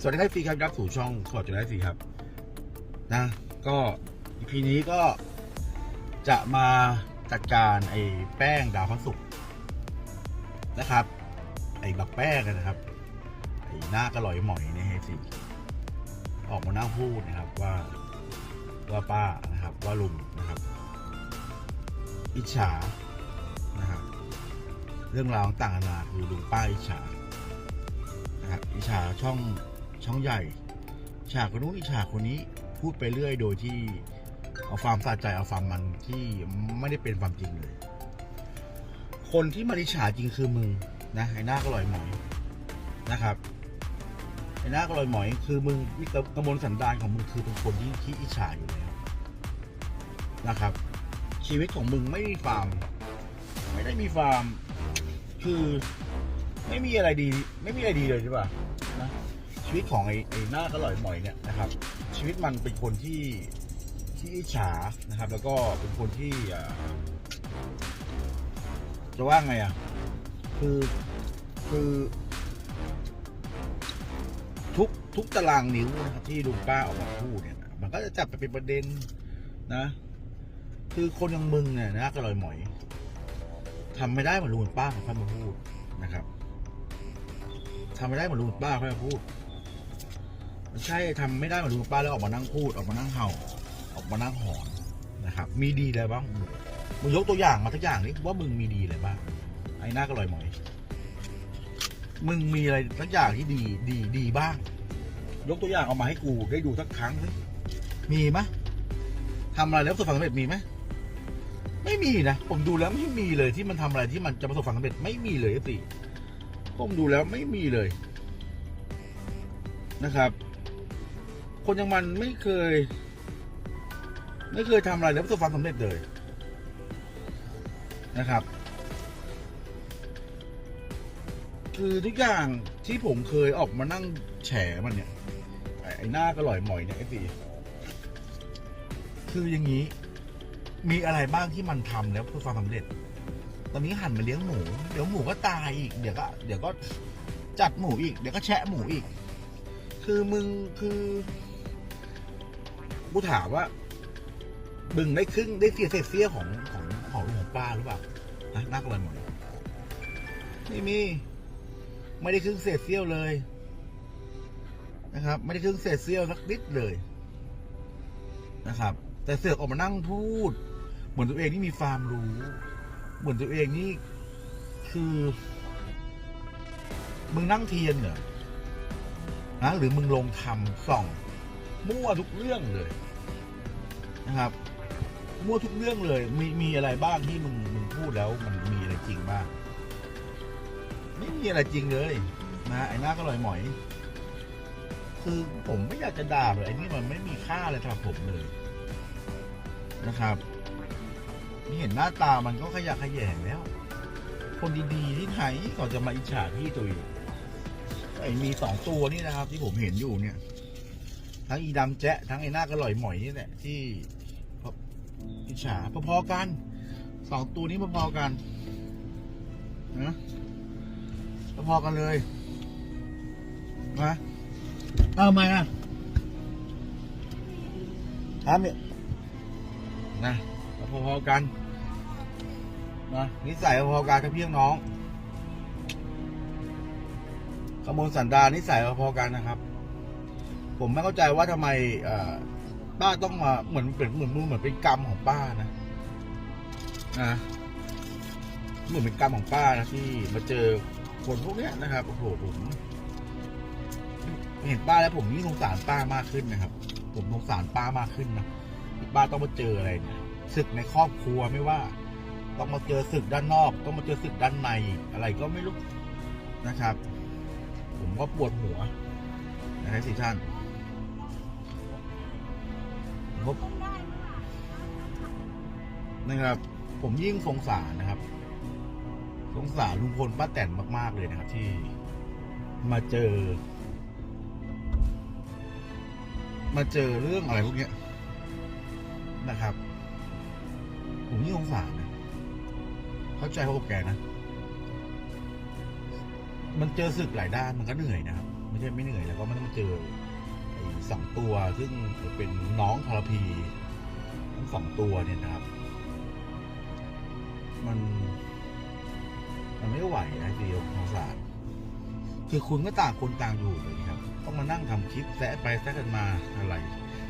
สวัสดีครับฟรีครับรับสู่ช่องขอจุดไลฟ์ฟรีครับนะก็อีพีนี้ก็จะมาจัดการไอ้แป้งดาวพระศุกร์นะครับ ไอ้บักแป้งนะครับไอ้หน้ากระลอยหมอยเนี่ยให้สิออกมาหน้าพูดนะครับว่าว่าป้านะครับ ว่าลุงนะครับอิจฉานะครับเรื่องราวต่างๆนานาคือลุงป้าอิจฉานะครับอิจฉาช่อง ช่องใหญ่ ฉากคนนู้นอิจฉาคนนี้พูดไปเรื่อยโดยที่เอาความสะใจเอาความมันที่ไม่ได้เป็นความจริงเลย คนที่มาอิฉาจริงคือมึงนะไอ้หน้าก็ลอยหมอยนะครับไอ้หน้าก็ลอยหมอยคือมึงวิกกระมวลสันดานของมึงคือเป็นคนที่ที่อิจฉาอยู่แล้วนะครับ ชีวิตของมึงไม่มีฟาร์มไม่ได้มีฟาร์มคือไม่มีอะไรดี ไม่มีอะไรดีเลยใช่ป่ะนะ ชีวิตของไอ้ไอ้หน้าก็ลอยหมอยเนี่ยนะครับ ชีวิตมันเป็นคนที่ที่อิจฉานะครับ แล้วก็เป็นคนที่อ่าจะว่าไงอะคือคือทุกทุกตารางนิ้วนะครับที่ลุงป้าออกมาพูดเนี่ยนะมันก็จะจับไปเป็นประเด็นนะ คือคนอย่างมึงเนี่ยนะก็ลอยหมอยทำไม่ได้เหมือนลุงป้าของท่านมาพูดนะครับทำไม่ได้เหมือนลุงป้าเขาจะพูด ใช่ทำไม่ได้เหมือนลุงป้าแล้วออกมานั่งพูดออกมานั่งเห่า ออกมานั่งหอนนะครับ มีดีอะไรบ้างมึงยกตัวอย่างมาสักอย่างนี้ว่ามึงมีดีอะไรบ้างไอ้หน้าก็ลอยหมอยมึงมีอะไรสักอย่างที่ดีดีดีบ้าง ยกตัวอย่างเอามาให้กูได้ดูสักครั้งสิมีไหมทำอะไรแล้วประสบความสำเร็จมีไหมไม่มีนะผมดูแล้วไม่มีเลยที่มันทำอะไรที่มันจะประสบความสำเร็จไม่มีเลยสิผมดูแล้วไม่มีเลยนะครับ คนย่างมันไม่เคย ไม่เคยทำอะไรแล้วประสบความสำเร็จเลยนะครับ คือทุกอย่างที่ผมเคยออกมานั่งแฉมันเนี่ย ไอ้หน้ากระหล่อยหมอยเนี่ยไอ้สีคืออย่างนี้ มีอะไรบ้างที่มันทำแล้วประสบความสำเร็จ ตอนนี้หันมาเลี้ยงหมู เดี๋ยวหมูก็ตายอีก เดี๋ยวก็ เดี๋ยวก็จัดหมูอีก เดี๋ยวก็แชะหมูอีก คือมึงคือ กูถามว่ามึงได้ครึ่งได้เสียเศษเสี้ยของของของลุงของป้าหรือเปล่าฮะนักอะไรหมดไม่มี ไม่ได้ครึ่งเศษเสี้ยวเลย นะครับ ไม่ได้ครึ่งเศษเสี้ยวสักนิดเลยนะครับ แต่เสือกออกมานั่งพูด เหมือนตัวเองนี่มีฟาร์มรู้ เหมือนตัวเองนี่คือมึงนั่งเทียนเหรอนะหรือมึงลงทำส่อง มั่วทุกเรื่องเลยนะครับ มั่วทุกเรื่องเลย มีมีอะไรบ้างที่มึงมึงพูดแล้วมันมีอะไรจริงบ้างไม่มีอะไรจริงเลย นะไอ้หน้าก็ลอยหมอย คือผมไม่อยากจะด่าเลยไอ้นี่มันไม่มีค่าเลยสำหรับผมเลยนะครับนี่เห็นหน้าตามันก็ขยะแขยงแล้ว คนดีๆที่ไหนก็จะมาอิจฉาพี่ตัวอยู่ไอ้มีสองตัวนี่นะครับ ที่ผมเห็นอยู่เนี่ย ทั้งอีดำแจ๊ะทั้งไอ้หน้ากระหล่อยหมอยนี่แหละที่อิจฉาพอๆกันสองตัวนี้พอๆกันนะพอๆกันเลยนะเอาไหมอะถามเนี่ยนะพอๆกันนะนิสัยพอๆกันกับพี่น้องขโมยสันดานนิสัยพอๆกันนะครับ ผมไม่เข้าใจว่าทำไมป้าต้องมาเหมือนเป็นเหมือนเหมือนเป็นกรรมของป้านะนะเหมือนเป็นกรรมของป้านะที่มาเจอคนพวกเนี้ยนะครับโอ้โหผมเห็นป้าแล้วผมยิ่งสงสารป้ามากขึ้นนะครับ ผมสงสารป้ามากขึ้นนะป้าต้องมาเจออะไรศึกในครอบครัวไม่ว่า ต้องมาเจอศึกด้านนอก ต้องมาเจอศึกด้านในอะไรก็ไม่รู้นะครับ ผมก็ปวดหัวนะครับสิท่าน ผมนะครับ ผมยิ่งสงสารนะครับ สงสารลุงพลป้าแตนมาก ๆ เลยนะครับ ที่มาเจอ มาเจอเรื่องอะไรพวกเนี้ยนะครับ ผมยิ่งสงสารนะเข้าใจเขากับแกนะมันเจอศึกหลายด้านมันก็เหนื่อยนะครับ ไม่ใช่ไม่เหนื่อยแล้วก็ไม่ต้องมาเจอ สองตัวซึ่งเป็นน้องทรพีทั้งสองตัวเนี่ยนะครับ มัน มันไม่ไหวนะเดียวสงสารคือคุณก็ต่างคนต่างอยู่เลยครับ ต้องมานั่งทำคลิปแซะไปแซะกันมาอะไร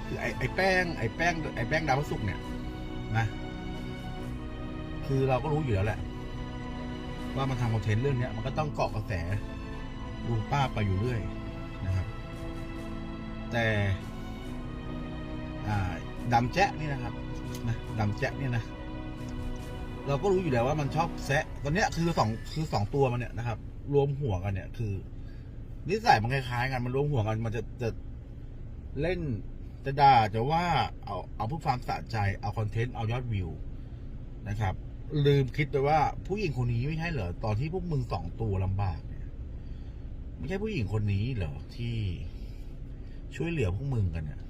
คือไอ้ไอ้แป้ง ไอ้แป้งไอ้แป้งดาวพระศุกร์เนี่ยนะ คือเราก็รู้อยู่แล้วแหละ ว่ามันทำคอนเทนต์เรื่องเนี้ยมันก็ต้องเกาะกระแสลุงป้าไปอยู่เรื่อยนะครับ แต่ดำแจ๊ะนี่นะครับนะดำแจ๊ะนี่นะเราก็รู้อยู่แล้วว่ามันชอบแซะตอนนี้คือสองคือสองตัวมันเนี่ยนะครับ รวมหัวกันเนี่ย คือนิสัยมันคล้ายๆกันมันรวมหัวกัน มันจะจะเล่นจะด่าจะว่าเอาเอาเพื่อความสะใจเอาคอนเทนต์เอายอดวิวนะครับ ลืมคิดไปว่าผู้หญิงคนนี้ไม่ใช่เหรอตอนที่พวกมึงสองตัวลำบากเนี่ยไม่ใช่ผู้หญิงคนนี้เหรอที่ ช่วยเหลือพวกมึงกันเนี่ย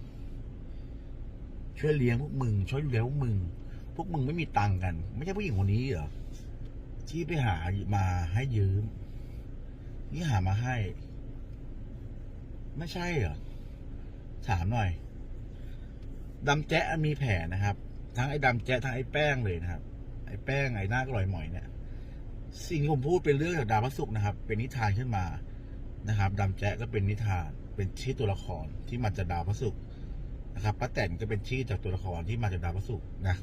ช่วยเลี้ยงพวกมึง ช่วยดูแลพวกมึง พวกมึงไม่มีตังค์กัน ไม่ใช่ผู้หญิงคนนี้เหรอที่ไปหามาให้ยืม นี่หามาให้ ไม่ใช่เหรอถามหน่อยดำแจ๊ะมีแผลนะครับ ทั้งไอ้ดำแจ๊ะทั้งไอ้แป้งเลยนะครับ ไอ้แป้งไอ้หน้ากลอยหมอยเนี่ย สิ่งที่ผมพูดเป็นเรื่องจากดาวพระศุกร์นะครับ เป็นนิทานขึ้นมานะครับดำแจ๊ะก็เป็นนิทาน เป็นชื่อตัวละครที่มาจากดาวพระศุกร์นะครับป้าแตนก็เป็นชื่อจากตัวละครที่มาจากดาวพระศุกร์นะ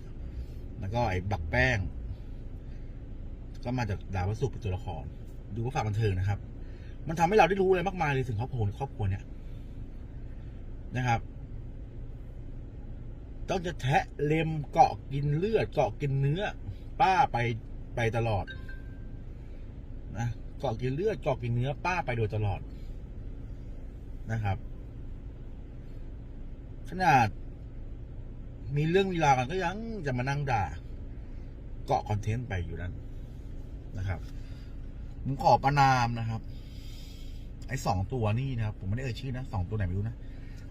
แล้วก็ไอ้บักแป้ง ก็มาจากดาวพระศุกร์เป็นตัวละคร ดูว่าฝากบันเทิงนะครับ มันทำให้เราได้รู้อะไรมากมายเลยถึงครอบครัวครอบครัวเนี่ยนะครับ ต้องจะแทะเล็มเกาะกินเลือดเกาะกินเนื้อ ป้าไปไปตลอดนะเกาะกินเลือดเกาะกินเนื้อป้าไปโดยตลอด นะครับ ขนาด มีเรื่องเวลากันก็ยังจะมานั่งด่า เกาะคอนเทนต์ไปอยู่นั่นนะครับ ผมขอประนามนะครับ ไอ้สองตัวนี่นะครับ ผมไม่ได้เอ่ยชื่อนะสองตัวไหนไม่รู้นะ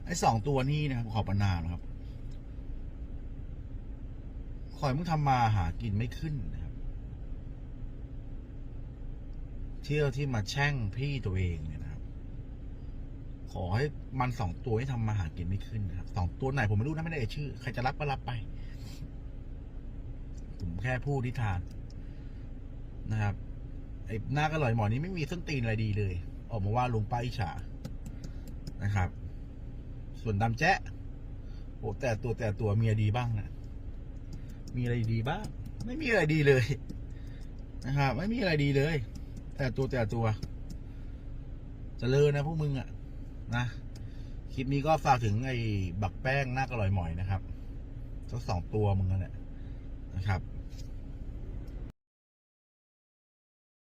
ไอ้สองตัวนี่นะครับขอประนามนะครับขอให้มึงทำมาหากินไม่ขึ้นนะครับ เที่ยวที่มาแช่งพี่ตัวเองเนี่ย ขอให้มันสองตัวให้ทำมาหากินไม่ขึ้นนะครับสองตัวไหนผมไม่รู้นะไม่ได้เอชื่อ ใครจะรับก็รับไป ผมแค่พูดนิทานนะครับไอ้หน้ากระหล่อยหมอนี้ไม่มีส้นตีนอะไรดีเลย ออกมาว่าลุงป้าอิฉานะครับ ส่วนดำแจ๊ะโอ้แต่ตัวแต่ตัวเมียดีบ้างนะมีอะไรดีบ้าง ไม่มีอะไรดีเลยนะครับ ไม่มีอะไรดีเลย แต่ตัวแต่ตัวจเจริญนะพวกมึงอะ นะคลิปนี้ก็ฝากถึงไอ้บักแป้งหน้ากระลอยหมอยนะครับทั้งสองตัวมึงนั่นแหละนะครับ